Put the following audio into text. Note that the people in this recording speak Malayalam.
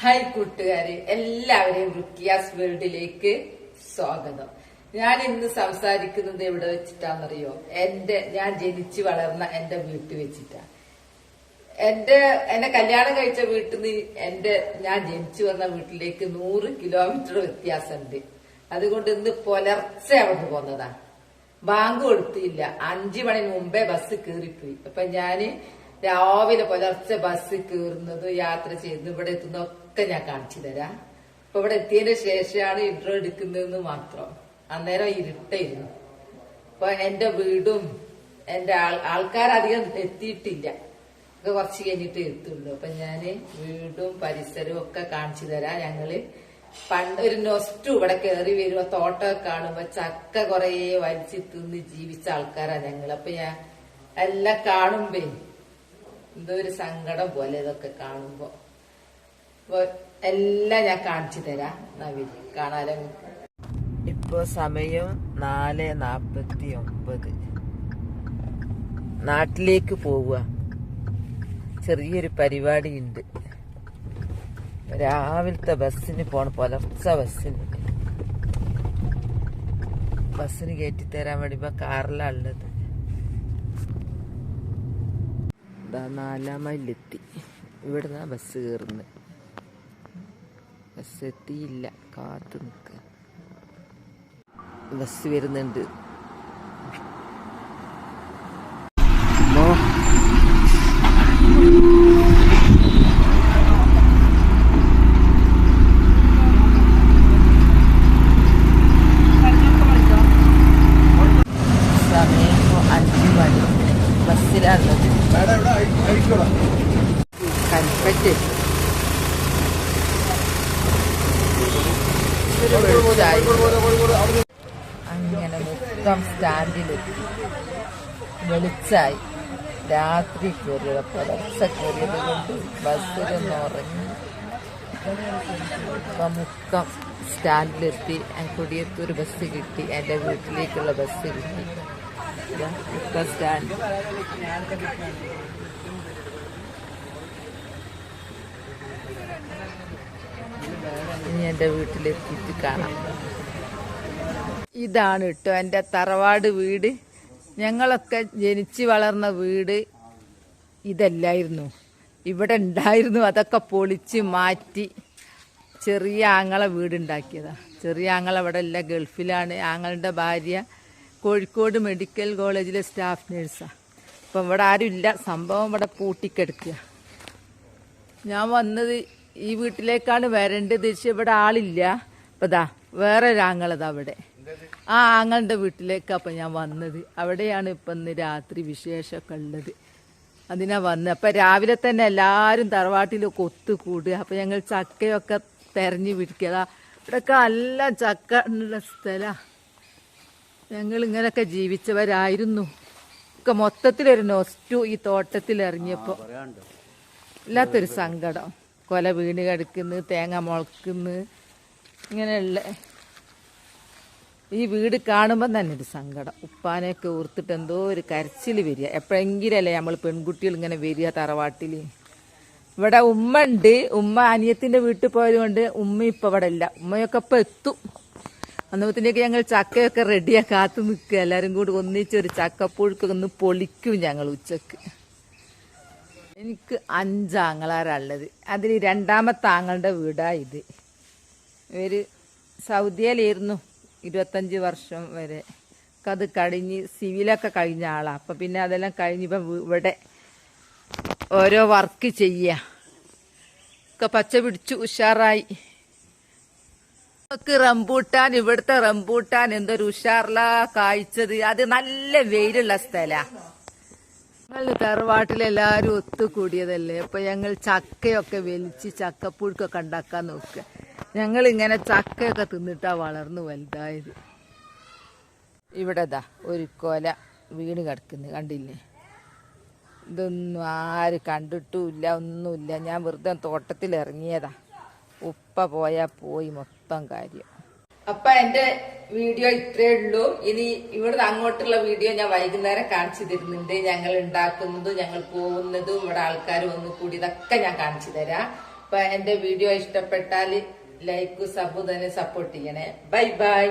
ഹായ് കൂട്ടുകാരെ എല്ലാവരെയും റുക്കിയാസ് വേൾഡിലേക്ക് സ്വാഗതം. ഞാൻ ഇന്ന് സംസാരിക്കുന്നത് എവിടെ വെച്ചിട്ടാണെന്നറിയോ എന്റെ ഞാൻ ജനിച്ചു വളർന്ന എന്റെ വീട്ടിൽ വെച്ചിട്ടാ. എന്റെ എന്നെ കല്യാണം കഴിച്ച വീട്ടിൽ നിന്ന് എന്റെ ഞാൻ ജനിച്ചു വന്ന വീട്ടിലേക്ക് നൂറ് കിലോമീറ്റർ വ്യത്യാസമുണ്ട്. അതുകൊണ്ട് ഇന്ന് പുലർച്ചെ അവിടെ പോന്നതാ. ബാങ്ക് കൊടുത്തില്ല. അഞ്ചു മണി മുമ്പേ ബസ് കയറിപ്പോയി. അപ്പൊ ഞാൻ രാവിലെ പുലർച്ചെ ബസ് കയറുന്നത് യാത്ര ചെയ്യുന്നത് ഇവിടെ എത്തുന്നതൊക്കെ ഞാൻ കാണിച്ചു തരാം. അപ്പൊ ഇവിടെ എത്തിയതിന് ശേഷമാണ് ഇൻട്രോ എടുക്കുന്നതെന്ന് മാത്രം. അന്നേരം ഇരുട്ടായിരുന്നു അപ്പൊ എന്റെ വീടും എന്റെ ആൾ ആൾക്കാരധികം എത്തിയിട്ടില്ല. ഒക്കെ കുറച്ച് കഴിഞ്ഞിട്ട് എത്തുള്ളൂ. അപ്പൊ ഞാൻ വീടും പരിസരവും ഒക്കെ കാണിച്ചു തരാം. ഞങ്ങൾ പണ്ട് ഒരു നൊസ്റ്റു ഇവിടെ കയറി വരുമ്പോ തോട്ടമൊക്കെ കാണുമ്പോ ചക്ക കൊറേ വലിച്ചു തിന്ന് ജീവിച്ച ആൾക്കാരാ ഞങ്ങൾ അപ്പൊ ഞാൻ എല്ലാം കാണുമ്പേ എന്തോ ഒരു സങ്കടം പോലെ ഇതൊക്കെ കാണുമ്പോ. അപ്പൊ എല്ലാം ഞാൻ കാണിച്ചു തരാം. നവീൻ കാണാലോ? ഇപ്പൊ സമയം നാല് നാപ്പത്തി ഒമ്പത് നാട്ടിലേക്ക് പോവുക. ചെറിയൊരു പരിപാടി ഉണ്ട് രാവിലത്തെ ബസ്സിന് പോണ പുലർച്ച ബസ്സിന്. ബസ്സിന് കയറ്റി തരാൻ വേണ്ടി ഇപ്പൊ കാറിലാണ് ഉള്ളത് ഇതാ നാലാം മൈലെത്തി. ഇവിടുന്ന് ബസ് കയറുന്നത് ബസ് എത്തിയില്ല. കാത്തു നിൽക്കുക ബസ് വരുന്നുണ്ട്. അമ്മോ. സമയം ഇപ്പൊ അഞ്ച് മണി കൽപ്പറ്റ്. വെളിച്ചായി അങ്ങനെ മൊത്തം സ്റ്റാൻഡിലെത്തി വെളിച്ചായി. രാത്രി കയറിയത് പുലർച്ച കയറിയത് കൊണ്ട് ബസ്സിലൊന്ന് ഉറങ്ങി. മുക്കം സ്റ്റാൻഡിലെത്തി. കൊടിയത്തൂർ ബസ് കിട്ടി. എന്റെ വീട്ടിലേക്കുള്ള ബസ് കിട്ടി. മുക്കം സ്റ്റാൻഡ് ഇനി എന്റെ വീട്ടിലെത്തിയിട്ട് കാണാം. ഇതാണ് കേട്ടോ എന്റെ തറവാട് വീട്. ഞങ്ങളൊക്കെ ജനിച്ചു വളർന്ന വീട് ഇതല്ലായിരുന്നു. ഇവിടെ ഉണ്ടായിരുന്നു അതൊക്കെ പൊളിച്ച് മാറ്റി. ചെറിയ ആങ്ങളെ വീടുണ്ടാക്കിയതാ. ചെറിയ ആങ്ങളെ ഇവിടെ എല്ലാം ഗൾഫിലാണ്. ആങ്ങളുടെ ഭാര്യ കോഴിക്കോട് മെഡിക്കൽ കോളേജിലെ സ്റ്റാഫ് നേഴ്സാണ് അപ്പം ഇവിടെ ആരുമില്ല സംഭവം ഇവിടെ പൂട്ടിക്കെടുക്കുക. ഞാൻ വന്നത് ഈ വീട്ടിലേക്കാണ് വരേണ്ടത്. പക്ഷെ ഇവിടെ ആളില്ല. അപ്പം ദാ വേറെ ഒരാങ്ങളതാ അവിടെ. ആ ആങ്ങളുടെ വീട്ടിലേക്കാണ് അപ്പം ഞാൻ വന്നത്. അവിടെയാണ് ഇപ്പം ഇന്ന് രാത്രി വിശേഷമൊക്കെ ഉള്ളത്. അതിനാ വന്നത്. അപ്പം രാവിലെ തന്നെ എല്ലാവരും തറവാട്ടിലൊക്കെ ഒത്തുകൂടുക അപ്പം ഞങ്ങൾ ചക്കയൊക്കെ തെരഞ്ഞു പിടിക്കുക. ഇവിടെയൊക്കെ നല്ല ചക്ക ഉള്ള സ്ഥലാ. ഞങ്ങൾ ഇങ്ങനെയൊക്കെ ജീവിച്ചവരായിരുന്നു. ഒക്കെ മൊത്തത്തിലൊരു നൊസ്റ്റു ഈ തോട്ടത്തിൽ ഇറങ്ങിയപ്പോ ഇല്ലാത്തൊരു സങ്കടം. കൊല വീണ് കിടക്കുന്നു തേങ്ങ മുളക്കുന്നു ഇങ്ങനെയുള്ള. ഈ വീട് കാണുമ്പോൾ തന്നെ ഒരു സങ്കടം. ഉപ്പാനെയൊക്കെ ഓർത്തിട്ട് എന്തോ ഒരു കരച്ചിൽ വരിക. എപ്പോഴെങ്കിലല്ലേ നമ്മൾ പെൺകുട്ടികൾ ഇങ്ങനെ വരിക തറവാട്ടിൽ ഇവിടെ ഉമ്മ ഉണ്ട്. ഉമ്മ അനിയത്തിന്റെ വീട്ടിൽ പോയത് കൊണ്ട് ഉമ്മ ഇപ്പം ഇവിടെ ഇല്ല. ഉമ്മയൊക്കെ ഇപ്പം എത്തും. അന്നപ്പത്തിനൊക്കെ ഞങ്ങൾ ചക്കയൊക്കെ റെഡിയാ കാത്തു നിൽക്കുക. എല്ലാവരും കൂടി ഒന്നിച്ചൊരു ചക്കപ്പുഴുക്കൊക്കെ ഒന്ന് പൊളിക്കും ഞങ്ങൾ ഉച്ചയ്ക്ക്. എനിക്ക് അഞ്ചാങ്ങളാരുള്ളത്. അതിൽ രണ്ടാമത്തെ ആങ്ങളുടെ വീടാ ഇത്. ഇവർ സൗദിയിലായിരുന്നു ഇരുപത്തഞ്ച് വർഷം വരെ. അത് കഴിഞ്ഞ് സിവിലൊക്കെ കഴിഞ്ഞ ആളാണ് അപ്പം പിന്നെ അതെല്ലാം കഴിഞ്ഞിപ്പം ഇവിടെ ഓരോ വർക്ക് ചെയ്യുക ഒക്കെ പച്ച പിടിച്ചു ഉഷാറായി. നമുക്ക് റംബൂട്ടാൻ ഇവിടുത്തെ റംബൂട്ടാൻ എന്തൊരു ഉഷാറില കായ്ച്ചത് അത് നല്ല വെയിലുള്ള സ്ഥലാ. ഞങ്ങൾ തറവാട്ടിലെല്ലാരും ഒത്തുകൂടിയതല്ലേ? അപ്പൊ ഞങ്ങൾ ചക്കയൊക്കെ വലിച്ച് ചക്കപ്പുഴുക്കൊക്കെ ഉണ്ടാക്കാൻ നോക്കുക. ഞങ്ങൾ ഇങ്ങനെ ചക്കയൊക്കെ തിന്നിട്ടാ വളർന്നു വലുതായത്. ഇവിടെ ദാ ഒരു കൊല വീണ് കിടക്കുന്നു കണ്ടില്ലേ? ഇതൊന്നും ആര് കണ്ടിട്ടുമില്ല ഒന്നുമില്ല. ഞാൻ വെറുതെ തോട്ടത്തിൽ ഇറങ്ങിയതാ ഉപ്പ പോയാ പോയി മൊത്തം കാര്യം. അപ്പൊ എന്റെ വീഡിയോ ഇത്രേ ഉള്ളൂ. ഇനി ഇവിടുന്ന് അങ്ങോട്ടുള്ള വീഡിയോ ഞാൻ വൈകുന്നേരം കാണിച്ചു തരുന്നുണ്ട് ഞങ്ങൾ ഉണ്ടാക്കുന്നതും ഞങ്ങൾ പോകുന്നതും ഇവിടെ ആൾക്കാർ വന്നു കൂടി ഇതൊക്കെ ഞാൻ കാണിച്ചു തരാം. അപ്പൊ എന്റെ വീഡിയോ ഇഷ്ടപ്പെട്ടാൽ ലൈക്ക് സബ് തന്നെ സപ്പോർട്ട് ചെയ്യണേ. Bye bye.